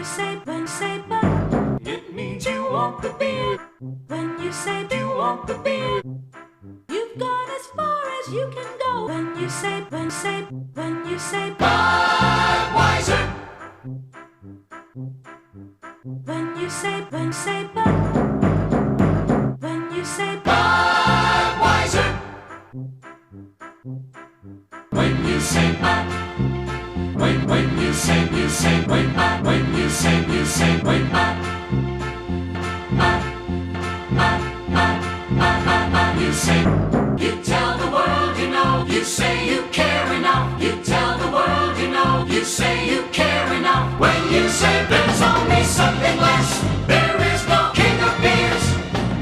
you say, when say but, It means you want the beard. when you say You want the beard. you've gone as far as you can go. When you say, when say, when you say Budweiser. when you say, when say but, when you say Budweiser. When you say bud. When when you say you say when bud. When you say you say when bud. Bud. Bud. Bud. Bud. Bud. Bud. You say. You tell the world you know. You say you care enough. You tell the world you know. You say you care enough. When you say.